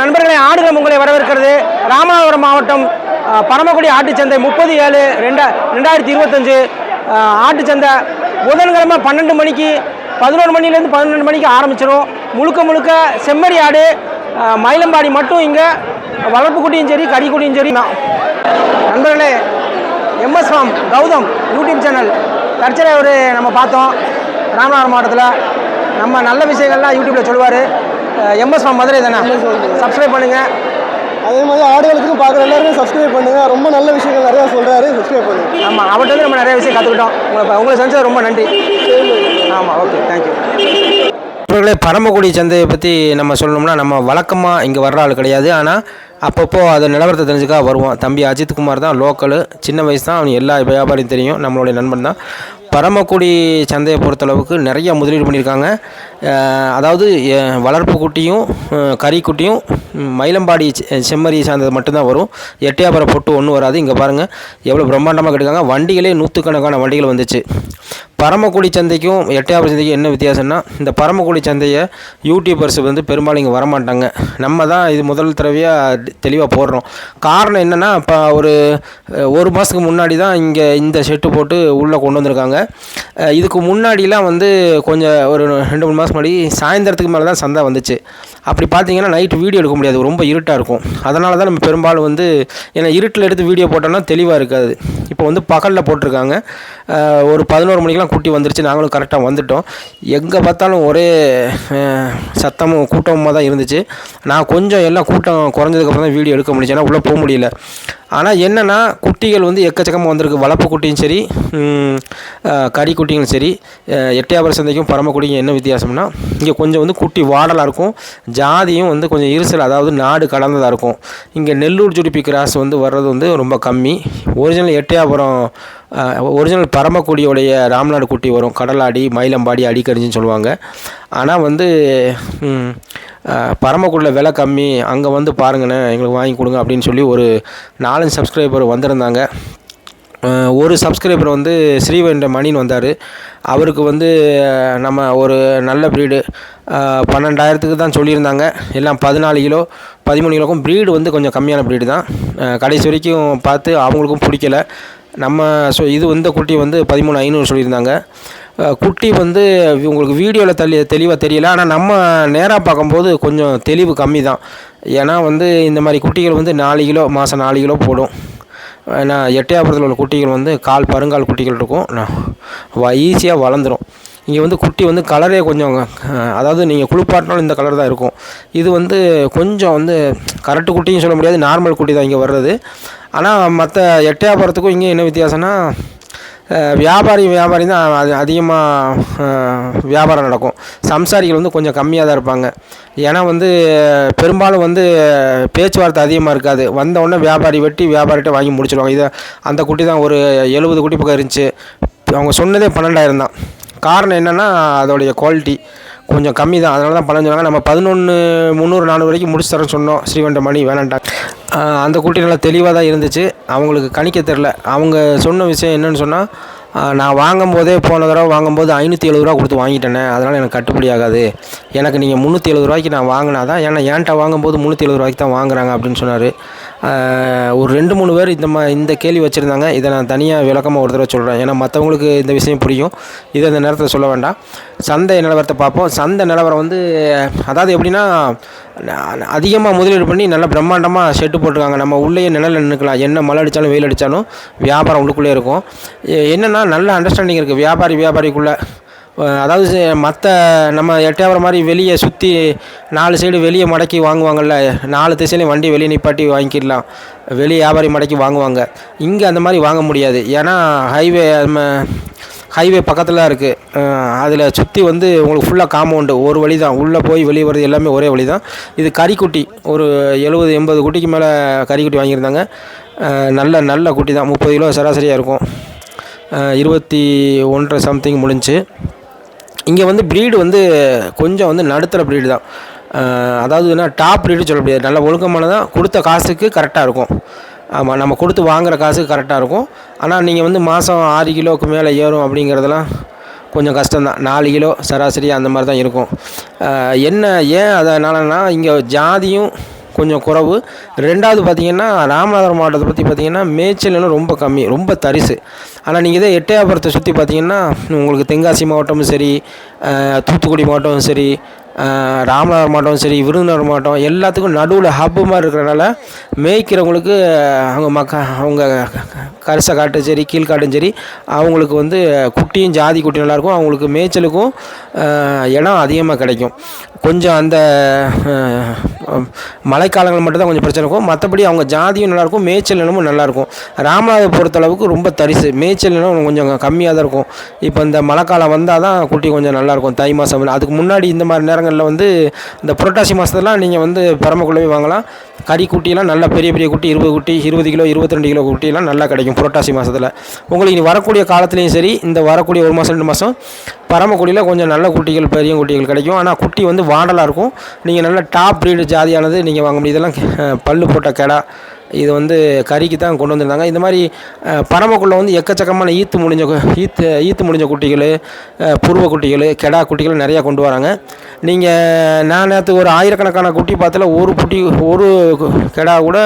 நண்பர்களே ஆடுகளம் உங்களை வரவேற்கிறது. ராமநாதபுரம் மாவட்டம் பரமக்குடி ஆட்டுச்சந்தை முப்பது ஏழு ரெண்டா ரெண்டாயிரத்தி இருபத்தஞ்சு ஆட்டுச்சந்தை புதன்கிழமை பன்னெண்டு மணிக்கு பதினோரு மணிலேருந்து பன்னெண்டு மணிக்கு ஆரம்பிச்சிடும் முழுக்க முழுக்க செம்மறி ஆடு மயிலம்பாடி மட்டும் இங்கே வளர்ப்பு குட்டியும் சரி கறி சரி. தான் நண்பர்களே MS farm Gautham YouTube channel. தற்செயலாக ஒரு நம்ம பார்த்தோம். ராமநாதபுரம் மாவட்டத்தில். நம்ம நல்ல விஷயங்கள்லாம் யூடியூப்பில் சொல்லுவார். எம்எஸ் ஃபார்ம் மதுரை தானே? சப்ஸ்கிரைப் பண்ணுங்கள் அதே மாதிரி ஆடுகளுக்கும் பார்க்குற எல்லாருமே சப்ஸ்கிரைப் பண்ணுங்க. ரொம்ப நல்ல விஷயங்கள் நிறையா சொல்றாரு. சப்ஸ்கிரைப் பண்ணுங்க. ஆமாம் அவர்கிட்ட வந்து நம்ம நிறைய விஷயம் கற்றுக்கிட்டோம் உங்களை உங்களை சந்திச்சது ரொம்ப நன்றி. ஆமாம் ஓகே தேங்க்யூ நண்பர்களே பரமக்குடி சந்தையை பற்றி நம்ம சொல்லணும்னா நம்ம வழக்கமாக இங்கே வர்ற ஆள் கிடையாது. ஆனால் அப்பப்போ அது நிலவரத்தை தெரிஞ்சுக்கா வருவோம் தம்பி அஜித் குமார் தான் லோக்கலு. சின்ன வயசு தான் அவனுக்கு எல்லா வியாபாரியும் தெரியும். நம்மளுடைய நண்பன் தான். பரமக்குடி சந்தையை பொறுத்தளவுக்கு நிறைய முதலீடு பண்ணியிருக்காங்க. அதாவது வளர்ப்பு குட்டியும் கறிக்குட்டியும் கறி குட்டியும் மயிலம்பாடி செ- செம்மறி சார்ந்தது மட்டும்தான் வரும். எட்டையாபுரம் பொட்டு ஒன்றும் வராது. இங்கே பாருங்கள் எவ்வளோ பிரம்மாண்டமாக கட்டுக்காங்க வண்டிகளே நூற்றுக்கணக்கான வண்டிகள் வந்துச்சு. பரமக்குடி சந்தைக்கும் எட்டையாபுரம் சந்தைக்கும் என்ன வித்தியாசம்னா இந்த பரமக்குடி சந்தையை யூடியூபர்ஸ் வந்து பெரும்பாலும் இங்கே வரமாட்டாங்க. நம்ம தான் இது முதல் தடவையாக தெளிவாக போடுறோம். காரணம் என்னென்னா இப்போ ஒரு ஒரு மாதத்துக்கு முன்னாடி தான் இங்கே இந்த ஷெட்டு போட்டு உள்ளே கொண்டு வந்திருக்காங்க. இதுக்கு முன்னாடிலாம் வந்து கொஞ்சம் ஒரு ரெண்டு மூணு மாதம் முன்னாடி சாயந்தரத்துக்கு மேலே தான் சந்தை வந்துச்சு. அப்படி பார்த்தீங்கன்னா நைட்டு வீடியோ எடுக்க முடியாது. ரொம்ப இருட்டாக இருக்கும். அதனால தான் நம்ம பெரும்பாலும் வந்து ஏன்னா இருட்டில் எடுத்து வீடியோ போட்டோம்னா தெளிவாக இருக்காது. இப்போ வந்து பகலில் போட்டிருக்காங்க. ஒரு பதினோரு மணிக்கெலாம் குட்டி வந்துருச்சு. நாங்களும் கரெக்டாக வந்துட்டோம். எங்கே பார்த்தாலும் ஒரே சத்தமும் கூட்டமாக தான் இருந்துச்சு. நான் கொஞ்சம் எல்லாம் கூட்டம் குறைஞ்சதுக்கப்புறம் தான் வீடியோ எடுக்க முடிஞ்சேன்னா உள்ளே போக முடியல. ஆனால் என்னென்னா குட்டிகள் வந்து எக்கச்சக்கமாக வந்திருக்கு. வளர்ப்பு குட்டியும் சரி கறி குட்டியும் சரி எட்டையாபுர சந்தைக்கும் பரமக்குடிக்கும் என்ன வித்தியாசம்னா இங்கே கொஞ்சம் வந்து குட்டி வாடலாக இருக்கும். ஜாதியும் வந்து கொஞ்சம் இருசல் அதாவது நாடு கலந்ததாக இருக்கும். இங்கே நெல்லூர் ஜுடிப்பி கிராஸ் வந்து வர்றது வந்து ரொம்ப கம்மி. ஒரிஜினல் எட்டையாபுரம் ஒரிஜினல் பரமக்குடியோடைய ராம்நாடு குட்டி வரும். கடலாடி மயிலம்பாடி அடிக்கரிஞ்சின்னு சொல்லுவாங்க. ஆனால் வந்து பரமக்குடியில் விலை கம்மி. அங்கே வந்து பாருங்கண்ணே எங்களுக்கு வாங்கி கொடுங்க அப்படின்னு சொல்லி ஒரு நாலஞ்சு சப்ஸ்கிரைபர் வந்திருந்தாங்க. ஒரு சப்ஸ்கிரைபர் வந்து ஸ்ரீவேண்ட மணின்னு வந்தார். அவருக்கு வந்து நம்ம ஒரு நல்ல ப்ரீடு பன்னெண்டாயிரத்துக்கு தான் சொல்லியிருந்தாங்க. எல்லாம் பதினாலு கிலோ பதிமூணு கிலோக்கும் ப்ரீடு வந்து கொஞ்சம் கம்மியான ப்ரீடு தான். கடைசி வரைக்கும் பார்த்து அவங்களுக்கும் பிடிக்கல. நம்ம ஸோ இது இந்த குட்டி வந்து பதிமூணு ஐநூறு சொல்லியிருந்தாங்க. குட்டி வந்து உங்களுக்கு வீடியோவில் தெளி தெளிவாக தெரியல. ஆனால் நம்ம நேராக பார்க்கும்போது கொஞ்சம் தெளிவு கம்மி தான். ஏன்னா வந்து இந்த மாதிரி குட்டிகள் வந்து நாலு கிலோ மாதம் நாலு கிலோ போடும். ஏன்னா எட்டையாபுரத்தில் உள்ள குட்டிகள் வந்து கால் பருங்கால் குட்டிகள் இருக்கும். ஈஸியாக வளர்ந்துடும் இங்கே வந்து குட்டி வந்து கலரே கொஞ்சம் அதாவது நீங்கள் குளிப்பாட்டினாலும் இந்த கலர் தான் இருக்கும். இது வந்து கொஞ்சம் வந்து கரெக்டு குட்டியும் சொல்ல முடியாது. நார்மல் குட்டி தான் இங்கே வர்றது. ஆனால் மற்ற எட்டையாபுரத்துக்கும் இங்கே என்ன வித்தியாசம்னா வியாபாரி வியாபாரி தான் அது அதிகமாக வியாபாரம் நடக்கும். சம்சாரிகள் வந்து கொஞ்சம் கம்மியாக தான் இருப்பாங்க. ஏன்னா வந்து பெரும்பாலும் வந்து பேச்சுவார்த்தை அதிகமாக இருக்காது. வந்தவுடனே வியாபாரி வெட்டி வியாபாரிகிட்ட வாங்கி முடிச்சிடுவாங்க இதை அந்த குட்டி தான் ஒரு எழுபது குட்டி பக்கம் இருந்துச்சு. அவங்க சொன்னதே பன்னெண்டாயிரம் தான். காரணம் என்னென்னா அதோடைய குவாலிட்டி கொஞ்சம் கம்மி தான். அதனால தான் பன்னெண்டு சொன்னாங்க. நம்ம பதினொன்று முந்நூறு நானூறு வரைக்கும் முடிச்சு தரேன்னு சொன்னோம். ஸ்ரீவண்டமணி மணி ஆஹ் அந்த குட்டி நல்லா தெளிவாக தான் இருந்துச்சு. அவங்களுக்கு கணிக்க தெரில அவங்க சொன்ன விஷயம் என்னன்னு சொன்னால் நான் வாங்கும் போதே போன தடவை வாங்கும்போது ஐநூற்றி எழுபது ரூபா கொடுத்து வாங்கிட்டேனே. அதனால் எனக்கு கட்டுப்படி ஆகாது. எனக்கு நீங்கள் முந்நூற்றி எழுபது ரூபாய்க்கு நான் வாங்கினா தான் ஏன்னா ஏன்ட்ட வாங்கும்போது முந்நூற்றி எழுபது ரூபாய்க்கு தான் வாங்குறாங்க அப்படின்னு சொன்னார். ஒரு ரெண்டு மூணு பேர் இந்த மா இந்த கேள்வி வச்சுருந்தாங்க. இதை நான் தனியாக விளக்கமாக ஒரு தடவை சொல்கிறேன் ஏன்னா மற்றவங்களுக்கு இந்த விஷயம் புரியும். இதை இந்த நேரத்தில் சொல்ல வேண்டாம். சந்தை நிலவரத்தை பார்ப்போம். சந்தை நிலவரம் வந்து அதாவது எப்படின்னா அதிகமாக முதலீடு பண்ணி நல்லா பிரம்மாண்டமாக ஷெட்டு போட்டிருக்காங்க. நம்ம உள்ளேயே நிழல் நின்றுக்கலாம் என்ன மழை அடித்தாலும் வெயில் அடித்தாலும் வியாபாரம் உள்ளுக்குள்ளே இருக்கும். என்னென்னா நல்ல அண்டர்ஸ்டாண்டிங் இருக்குது வியாபாரி வியாபாரிக்குள்ளே. அதாவது மற்ற நம்ம எட்டையாவரம் மாதிரி வெளியே சுற்றி நாலு சைடு வெளியே மடக்கி வாங்குவாங்கள்ல நாலு திசையிலையும் வண்டி வெளியே நிப்பாட்டி வாங்கிக்கிடலாம். வெளியே வியாபாரி மடக்கி வாங்குவாங்க. இங்கே அந்த மாதிரி வாங்க முடியாது. ஏன்னா ஹைவே நம்ம ஹைவே பக்கத்தில் இருக்குது அதில் சுற்றி வந்து உங்களுக்கு ஃபுல்லாக காம்பவுண்டு ஒரு வழி தான் உள்ளே போய் வெளியே வர்றது எல்லாமே ஒரே வழி தான் இது கறிக்குட்டி. ஒரு எழுபது எண்பது குட்டிக்கு மேலே கறிக்குட்டி வாங்கியிருந்தாங்க. நல்ல நல்ல குட்டி தான் முப்பது கிலோ சராசரியாக இருக்கும். இருபத்தி ஒன்றரை சம்திங் முடிஞ்சு. இங்கே வந்து ப்ரீடு வந்து கொஞ்சம் வந்து நடுத்தர ப்ரீடு தான். அதாவது என்ன டாப் ப்ரீடு சொல்ல முடியாது நல்ல ஒழுக்கமானதான் கொடுத்த காசுக்கு கரெக்டாக இருக்கும். ஆமாம் நம்ம கொடுத்து வாங்குற காசுக்கு கரெக்டாக இருக்கும். ஆனால் நீங்கள் வந்து மாதம் ஆறு கிலோவுக்கு மேலே ஏறும் அப்படிங்கிறதெல்லாம் கொஞ்சம் கஷ்டம்தான். நாலு கிலோ சராசரி அந்த மாதிரி தான் இருக்கும் என்ன ஏன் அதனாலனா இங்கே ஜாதியும் கொஞ்சம் குறவு. ரெண்டாவது பார்த்தீங்கன்னா ராமநாதபுரம் மாவட்டத்தை பற்றி பார்த்திங்கன்னா மேய்ச்சல் ரொம்ப கம்மி ரொம்ப தரிசு. ஆனால் நீங்கள் இதே எட்டயபுரத்தை சுற்றி பார்த்தீங்கன்னா உங்களுக்கு தென்காசி மாவட்டமும் சரி தூத்துக்குடி மாவட்டமும் சரி ராமநாதர் மாவட்டம் சரி விருதுநகர் மாவட்டம் எல்லாத்துக்கும் நடுவில் ஹப்பு மாதிரி இருக்கிறனால மேய்க்கிறவங்களுக்கு அவங்க மக்க அவங்க கரிசை காட்டும் சரி கீழ்காட்டும் சரி அவங்களுக்கு வந்து குட்டியும் ஜாதி குட்டி நல்லாயிருக்கும் அவங்களுக்கு மேய்ச்சலுக்கும் இடம் அதிகமாக கிடைக்கும். கொஞ்சம் அந்த மழைக்காலங்கள் மட்டும்தான் கொஞ்சம் பிரச்சனை இருக்கும். மற்றபடி அவங்க ஜாதியும் நல்லாயிருக்கும் மேய்ச்சல் நிலமும் நல்லாயிருக்கும் ராமநாதபுரம் பொறுத்தளவுக்கு ரொம்ப தரிசு. மேய்ச்சல் நிலம் கொஞ்சம் கம்மியாக தான் இருக்கும். இப்போ இந்த மழைக்காலம் வந்தால் தான் குட்டி கொஞ்சம் நல்லாயிருக்கும் தை மாதம் அதுக்கு முன்னாடி இந்த மாதிரி நேரங்களில் வந்து இந்த புரட்டாசி மாதத்துலாம் நீங்கள் வந்து பரமக்குள்ளவே வாங்கலாம். கறி குட்டியெல்லாம் நல்லா பெரிய பெரிய குட்டி இருபது குட்டி இருபது கிலோ இருபத்தி ரெண்டு கிலோ குட்டியெல்லாம் நல்லா கிடைக்கும் புரட்டாசி மாதத்தில் உங்களுக்கு இனி வரக்கூடிய காலத்துலேயும் சரி இந்த வரக்கூடிய ஒரு மாதம் ரெண்டு மாதம் பரமக்குடியில் கொஞ்சம் நல்ல குட்டிகள் பெரிய குட்டிகள் கிடைக்கும். ஆனால் குட்டி வந்து வாடலாக இருக்கும். நீங்கள் நல்ல டாப் ப்ரீடு ஜாதியானது நீங்கள் வாங்க முடியும். இதெல்லாம் பல்லு போட்ட கெடா இது வந்து கறிக்கு தான் கொண்டு வந்திருந்தாங்க. இந்த மாதிரி பரமக்குள்ளே வந்து எக்கச்சக்கமான ஈத்து முடிஞ்ச கு- ஈத்து ஈத்து முடிஞ்ச குட்டிகள் புருவ குட்டிகள் கெடா குட்டிகள் நிறையா கொண்டு வராங்க. நீங்கள் நான் நேற்று ஒரு ஆயிரக்கணக்கான குட்டி பார்த்தல ஒரு குட்டி ஒரு கெடா கூட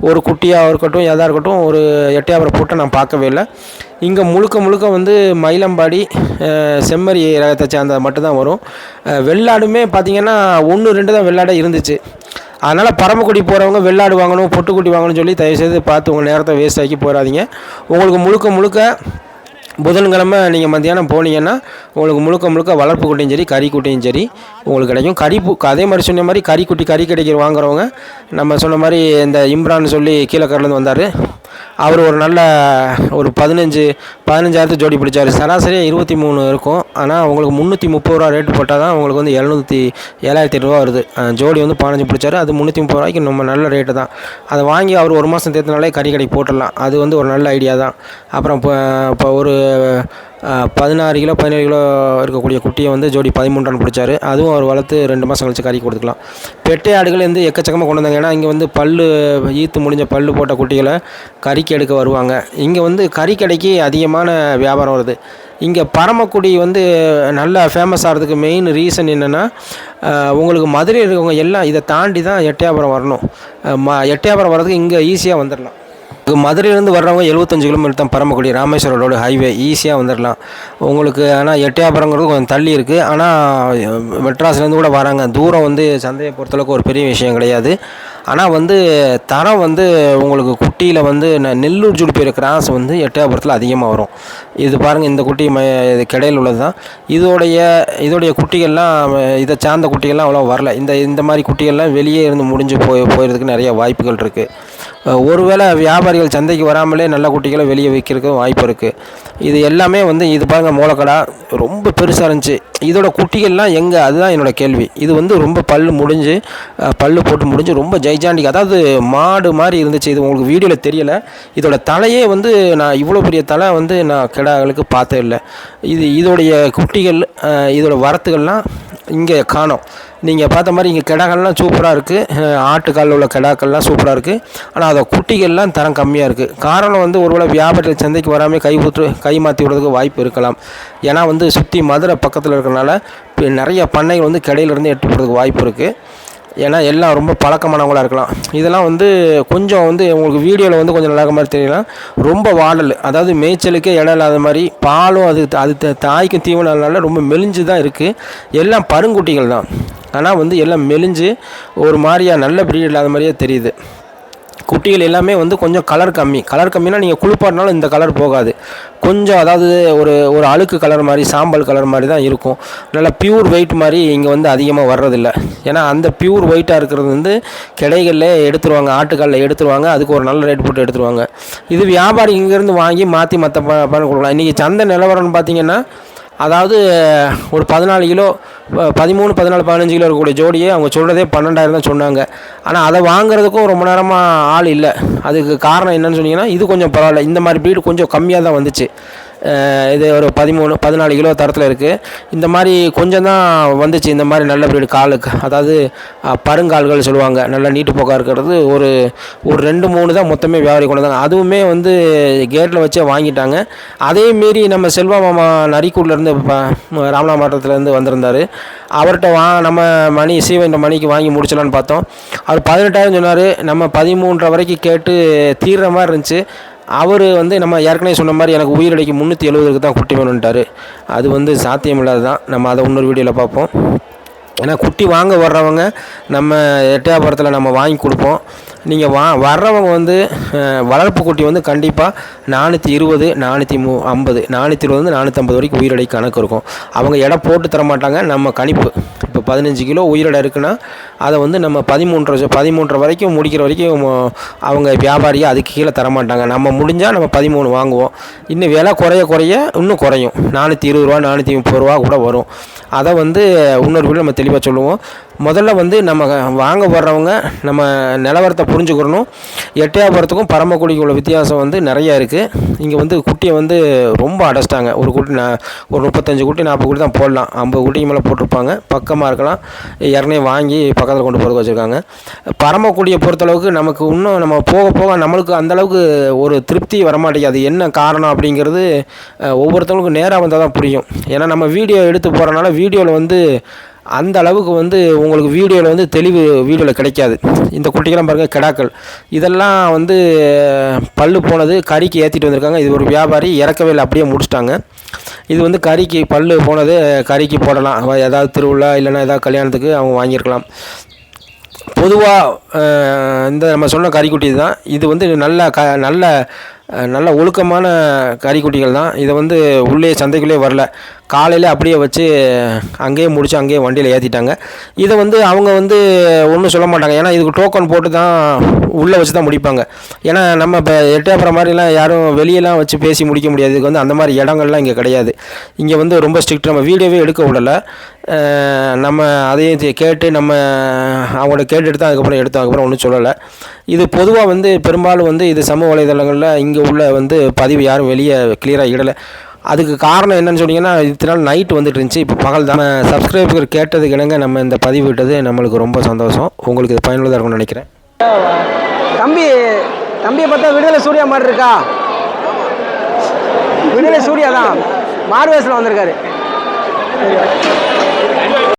ஒரு குட்டியாக இருக்கட்டும் எதாக இருக்கட்டும் ஒரு எட்டையாபுரம் போட்டு நான் பார்க்கவே இல்லை. இங்கே முழுக்க முழுக்க வந்து மயிலம்பாடி செம்மறி ரகத்தை சேர்ந்தது மட்டும்தான் வரும். வெள்ளாடுமே பார்த்திங்கன்னா ஒன்று ரெண்டு தான் வெள்ளாடாக இருந்துச்சு. அதனால் பரமக்குடி போகிறவங்க வெள்ளாடு வாங்கணும் பொட்டுக்குட்டி வாங்கணும்னு சொல்லி தயவுசெய்து பார்த்து உங்கள் நேரத்தை வேஸ்ட் ஆக்கி போயிடாதீங்க உங்களுக்கு முழுக்க முழுக்க புதன்கிழமை நீங்கள் மத்தியானம் போனீங்கன்னா உங்களுக்கு முழுக்க முழுக்க வளர்ப்பு குட்டியும் சரி கறி குட்டியும் சரி உங்களுக்கு கிடைக்கும். கறி அதே மாதிரி சொன்ன மாதிரி கறி குட்டி கறி கிடைக்கிற வாங்குறவங்க நம்ம சொன்ன மாதிரி இந்த இம்ரான் சொல்லி கீழக்கரிலேருந்து வந்தார். அவர் ஒரு நல்ல ஒரு பதினஞ்சு பதினஞ்சாயிரத்து ஜோடி பிடிச்சார். சராசரியாக இருபத்தி மூணு இருக்கும். ஆனால் உங்களுக்கு முந்நூற்றி முப்பது ரூபா ரேட்டு போட்டால் தான் உங்களுக்கு வந்து எழுநூற்றி ஏழாயிரத்தி ரூபா வருது. ஜோடி வந்து பதினஞ்சு பிடிச்சாரு. அது முந்நூற்றி முப்பது ரூபாய்க்கு நம்ம நல்ல ரேட்டு தான். அதை வாங்கி அவர் ஒரு மாதம் தேர்த்தினாலே கறி கடைக்கு போட்டுடலாம். அது வந்து ஒரு நல்ல ஐடியா தான். அப்புறம் இப்போ இப்போ ஒரு பதினாறு கிலோ பதினேழு கிலோ இருக்கக்கூடிய குட்டியை வந்து ஜோடி பதிமூன்றான் பிடிச்சாரு. அதுவும் அவர் வளர்த்து ரெண்டு மாதம் கழிச்சு கறி கொடுத்துக்கலாம் பெட்டை ஆடுகள் வந்து எக்கச்சக்கமாக கொண்டு வந்தாங்க. ஏன்னா இங்கே வந்து பல்லு ஈத்து முடிஞ்ச பல்லு போட்ட குட்டிகளை கறிக்கு எடுக்க வருவாங்க. இங்கே வந்து கறி கடைக்கு அதிகமான வியாபாரம் வருது. இங்கே பரமக்குடி வந்து நல்லா ஃபேமஸ் ஆகிறதுக்கு மெயின் ரீசன் என்னென்னா உங்களுக்கு மதுரையில் இருக்கவங்க எல்லாம் இதை தாண்டி தான் எட்டயபுரம் வரணும். ம எட்டயபுரம் வர்றதுக்கு இங்கே ஈஸியாக வந்துடலாம் மதுரையிலேருந்து வர்றவங்க எழுபத்தஞ்சு கிலோமீட்டர் தான் பரமக்குடி ராமேஸ்வரம் ரோடு ஹைவே ஈஸியாக வந்துடலாம் உங்களுக்கு ஆனால் எட்டையாபுரங்கிறது கொஞ்சம் தள்ளி இருக்குது ஆனால் மெட்ராஸ்லேருந்து கூட வராங்க. தூரம் வந்து சந்தையை பொறுத்தளவுக்கு ஒரு பெரிய விஷயம் கிடையாது. ஆனால் வந்து தரம் வந்து உங்களுக்கு குட்டியில் வந்து ந- நெல்லூர் ஜுடிப்பிற கிராஸ் வந்து எட்டையாபுரத்தில் அதிகமாக வரும். இது பாருங்கள் இந்த குட்டி ம இது கிடையில் உள்ளது தான். இதோடைய இதோடைய குட்டிகள்லாம் இதை சார்ந்த குட்டிகள்லாம் அவ்வளோ வரல. இந்த இந்த மாதிரி குட்டிகள்லாம் வெளியே இருந்து முடிஞ்சு போய் போயிடுறதுக்கு நிறைய வாய்ப்புகள் இருக்குது ஒருவேளை வியாபாரிகள் சந்தைக்கு வராமலே நல்ல குட்டிகளை வெளியே வைக்கிறதுக்கு வாய்ப்பு இருக்குது இது எல்லாமே வந்து இது பாருங்கள் மூலக்கடா ரொம்ப பெருசாக இருந்துச்சு. இதோட குட்டிகள்லாம் எங்கே? அதுதான் என்னோடய கேள்வி. இது வந்து ரொம்ப பல் முடிஞ்சு பல் பல்லு போட்டு முடிஞ்சு ரொம்ப ஜெய்ஜாண்டிக் அதாவது மாடு மாதிரி இருந்துச்சு. இது உங்களுக்கு வீடியோவில் தெரியலை. இதோட தலையே வந்து நான் இவ்வளோ பெரிய தலை வந்து நான் கிடாக்களுக்கு பார்த்தே இல்லை இது இதோடைய குட்டிகள் இதோட வரத்துகள்லாம் இங்கே காணோம். நீங்கள் பார்த்த மாதிரி இங்கே கிடாக்கள்லாம் சூப்பராக இருக்குது ஆட்டுக்கால் உள்ள கிடாக்கள்லாம் சூப்பராக இருக்குது ஆனால் அதை குட்டிகள்லாம் தரம் கம்மியாக இருக்குது காரணம் வந்து ஒருவேளை வியாபாரிகள் சந்தைக்கு வராமல் கை ஊற்று கை மாற்றி விடுறதுக்கு வாய்ப்பு இருக்கலாம். ஏன்னா வந்து சுற்றி மதுரை பக்கத்தில் இருக்கிறனால இப்போ நிறைய பண்ணைகள் வந்து கடையிலேருந்து எட்டு போகிறதுக்கு வாய்ப்பு இருக்குது ஏன்னா எல்லாம் ரொம்ப பழக்கமானவங்களாக இருக்கலாம். இதெல்லாம் வந்து கொஞ்சம் வந்து உங்களுக்கு வீடியோவில் வந்து கொஞ்சம் நல்லா மாதிரி தெரியலாம் ரொம்ப வாடல். அதாவது மேய்ச்சலுக்கே இடம் இல்லாத மாதிரி பாலும் அது அது த- தாய்க்கும் தீவனம் ரொம்ப மெலிஞ்சு தான் இருக்குது எல்லாம் பருங்குட்டிகள் தான். ஆனால் வந்து எல்லாம் மெலிஞ்சு ஒரு மாதிரியா நல்ல பிரீடு இல்லாத மாதிரியே தெரியுது. குட்டிகள் எல்லாமே வந்து கொஞ்சம் கலர் கம்மி. கலர் கம்மினா நீங்கள் குளிப்பாட்டினாலும் இந்த கலர் போகாது. கொஞ்சம் அதாவது ஒரு ஒரு அழுக்கு கலர் மாதிரி சாம்பல் கலர் மாதிரி தான் இருக்கும். நல்லா பியூர் ஒயிட் மாதிரி இங்கே வந்து அதிகமாக வர்றதில்ல. ஏன்னா அந்த பியூர் ஒயிட்டாக இருக்கிறது வந்து கிடைகளில் எடுத்துருவாங்க ஆட்டுக்காலில் எடுத்துருவாங்க அதுக்கு ஒரு நல்ல ரேட் போட்டு எடுத்துருவாங்க. இது வியாபாரி இங்கேருந்து வாங்கி மாற்றி மற்ற பண்ண கொடுக்கலாம். இன்றைக்கி சந்தை நிலவரம்னு பார்த்தீங்கன்னா அதாவது ஒரு பதினாலு கிலோ பதிமூணு பதினாலு பதினஞ்சு கிலோ இருக்கக்கூடிய ஜோடியை அவங்க சொல்கிறதே பன்னெண்டாயிரம் தான் சொன்னாங்க. ஆனால் அதை வாங்குறதுக்கும் ரொம்ப நேரமாக ஆள் இல்லை. அதுக்கு காரணம் என்னன்னு சொன்னீங்கன்னா இது கொஞ்சம் பரவாயில்ல. இந்த மாதிரி ப்ரீடு கொஞ்சம் கம்மியாக தான் வந்துச்சு. இது ஒரு பதிமூணு பதினாலு கிலோ தரத்தில் இருக்குது இந்த மாதிரி கொஞ்சம் தான் வந்துச்சு. இந்த மாதிரி நல்ல பிரீடு காலுக்கு. அதாவது பருங்கால்கள் சொல்லுவாங்க. நல்லா நீட்டு போக்காக இருக்கிறது. ஒரு ஒரு ரெண்டு மூணு தான் மொத்தமே வியாபாரி கொண்டு வந்தாங்க. அதுவுமே வந்து கேட்டில் வச்சே வாங்கிட்டாங்க. அதே மீறி நம்ம செல்வா மாமா நரிக்கூட்லேருந்து ராமநாத மாவட்டத்துலேருந்து வந்திருந்தார். அவர்கிட்ட வா நம்ம மணி சீவன் மணிக்கு வாங்கி முடிச்சலான்னு பார்த்தோம். அவர் பதினெட்டாயிரம் சொன்னார். நம்ம பதிமூன்றரை வரைக்கும் கேட்டு தீர்ற மாதிரி இருந்துச்சு. அவர் வந்து நம்ம ஏற்கனவே சொன்ன மாதிரி எனக்கு உயிரடைக்கு முந்நூற்றி எழுபதுக்கு தான் குட்டி வேணுன்ட்டார் அது வந்து சாத்தியமில்லாது தான் நம்ம அதை இன்னொரு வீடியோவில் பார்ப்போம். ஏன்னா குட்டி வாங்க வர்றவங்க நம்ம எட்டையாபுரத்தில் நம்ம வாங்கி கொடுப்போம். நீங்கள் வா வர்றவங்க வந்து வளர்ப்பு குட்டி வந்து கண்டிப்பாக நானூற்றி இருபது நானூற்றி மூ ஐம்பது நானூற்றி இருபது நானூற்றம்பது வரைக்கும் உயிரடை கணக்கு இருக்கும். அவங்க எடை போட்டு தர மாட்டாங்க நம்ம கணிப்பு. இப்போ பதினஞ்சு கிலோ உயிரிடை இருக்குன்னா அதை வந்து நம்ம பதிமூன்றரை பதிமூன்றரை வரைக்கும் முடிக்கிற வரைக்கும் அவங்க வியாபாரியை அதுக்கு கீழே தர மாட்டாங்க நம்ம முடிஞ்சால் நம்ம பதிமூணு வாங்குவோம். இன்னும் விலை குறைய குறைய இன்னும் குறையும். நானூற்றி இருபது ரூபா நானூற்றி முப்பது ரூபா கூட வரும். அதை வந்து இன்னொரு வீடு நம்ம தெளிவாக சொல்லுவோம். முதல்ல வந்து நம்ம வாங்க வர்றவங்க நம்ம நிலவரத்தை புரிஞ்சுக்கிறணும் எட்டையாபுரத்துக்கும் பரமக்குடிக்கு உள்ள வித்தியாசம் வந்து நிறைய இருக்குது இங்கே வந்து குட்டியை வந்து ரொம்ப அடைச்சிட்டாங்க. ஒரு குட்டி நான் ஒரு முப்பத்தஞ்சு குட்டி நாற்பது குட்டி தான் போடலாம். ஐம்பது குட்டிக்கு மேலே போட்டிருப்பாங்க. பக்கமாக இருக்கலாம். யாருனே வாங்கி பக்கத்தில் கொண்டு போகிறதுக்கு வச்சுருக்காங்க. பரமக்குடியை பொறுத்தளவுக்கு நமக்கு இன்னும் நம்ம போக போக நம்மளுக்கு அந்தளவுக்கு ஒரு திருப்தி வரமாட்டேங்குது. அது என்ன காரணம் அப்படிங்கிறது ஒவ்வொருத்தவங்களுக்கும் நேராக வந்தால் தான் புரியும். ஏன்னா நம்ம வீடியோ எடுத்து போகிறனால வீடியோவில் வந்து அந்த அளவுக்கு வந்து உங்களுக்கு வீடியோவில் வந்து தெளிவு வீடியோவில் கிடைக்காது. இந்த குட்டிக்கெல்லாம் பாருங்கள் கிடாக்கள். இதெல்லாம் வந்து பல்லு போனது கறிக்கு ஏற்றிட்டு வந்திருக்காங்க. இது ஒரு வியாபாரி இறக்கவே இல்லை அப்படியே முடிச்சிட்டாங்க. இது வந்து கறிக்கு பல்லு போனது கறிக்கு போடலாம். ஏதாவது திருவிழா இல்லைன்னா ஏதாவது கல்யாணத்துக்கு அவங்க வாங்கியிருக்கலாம். பொதுவாக இந்த நம்ம சொன்ன கறிக்குட்டி தான் இது வந்து நல்ல க நல்ல நல்ல ஒழுக்கமான கறிக்குட்டிகள் தான். இதை வந்து உள்ளே சந்தைக்குள்ளே வரல. காலையில் அப்படியே வச்சு அங்கேயே முடித்து அங்கேயே வண்டியில் ஏற்றிட்டாங்க இதை வந்து அவங்க வந்து ஒன்றும் சொல்ல மாட்டாங்க. ஏன்னா இதுக்கு டோக்கன் போட்டு தான் உள்ளே வச்சு தான் முடிப்பாங்க. ஏன்னா நம்ம இப்போ எட்டயபுரம் மாதிரிலாம் யாரும் வெளியெல்லாம் வச்சு பேசி முடிக்க முடியாது. இதுக்கு வந்து அந்த மாதிரி இடங்கள்லாம் இங்கே கிடையாது. இங்கே வந்து ரொம்ப ஸ்ட்ரிக்ட் நம்ம வீடியோவே எடுக்க விடலை. நம்ம அதையும் கேட்டு நம்ம அவங்கள்ட்ட கேட்டுட்டு தான் அதுக்கப்புறம் எடுத்தோம். அதுக்கப்புறம் ஒன்றும் சொல்லலை. இது பொதுவாக வந்து பெரும்பாலும் வந்து இது சமூக வலைதளங்களில் இங்கே உள்ள வந்து பதிவு யாரும் வெளியே கிளியராக இடலை. அதுக்கு காரணம் என்னன்னு சொன்னீங்கன்னா இத்தனை நாள் நைட் வந்துட்டு இருந்துச்சு. இப்போ பகல் தான். சப்ஸ்கிரைபர் கேட்டதுக்கு இணங்க நம்ம இந்த பதிவு விட்டது. நம்மளுக்கு ரொம்ப சந்தோஷம். உங்களுக்கு இது பயனுள்ளதாக இருக்கும்னு நினைக்கிறேன். தம்பி தம்பியை பார்த்தா விடுதலை சூர்யா மாதிரி இருக்கா? விடுதலை சூர்யா தான். மார்வேஸில் வந்திருக்காரு.